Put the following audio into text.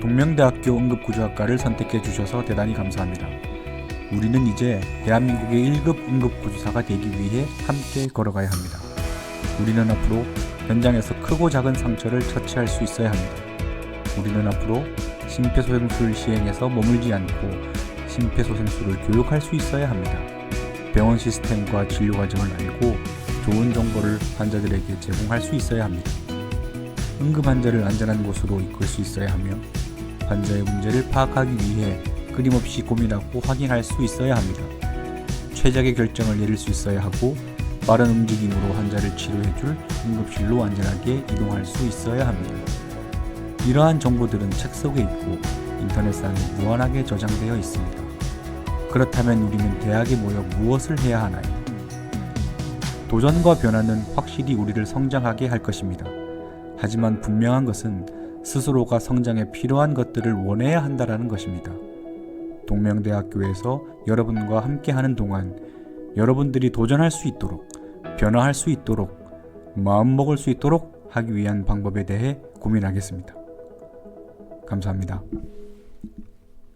동명대학교 응급구조학과를 선택해 주셔서 대단히 감사합니다. 우리는 이제 대한민국의 1급 응급구조사가 되기 위해 함께 걸어가야 합니다. 우리는 앞으로 현장에서 크고 작은 상처를 처치할 수 있어야 합니다. 우리는 앞으로 심폐소생술 시행에서 머물지 않고 심폐소생술을 교육할 수 있어야 합니다. 병원 시스템과 진료 과정을 알고 좋은 정보를 환자들에게 제공할 수 있어야 합니다. 응급 환자를 안전한 곳으로 이끌 수 있어야 하며 환자의 문제를 파악하기 위해 끊임없이 고민하고 확인할 수 있어야 합니다. 최적의 결정을 내릴 수 있어야 하고 빠른 움직임으로 환자를 치료해줄 응급실로 안전하게 이동할 수 있어야 합니다. 이러한 정보들은 책 속에 있고 인터넷상에 무한하게 저장되어 있습니다. 그렇다면 우리는 대학에 모여 무엇을 해야 하나요? 도전과 변화는 확실히 우리를 성장하게 할 것입니다. 하지만 분명한 것은 스스로가 성장에 필요한 것들을 원해야 한다라는 것입니다. 동명대학교에서 여러분과 함께하는 동안 여러분들이 도전할 수 있도록 변화할 수 있도록 마음먹을 수 있도록 하기 위한 방법에 대해 고민하겠습니다. 감사합니다.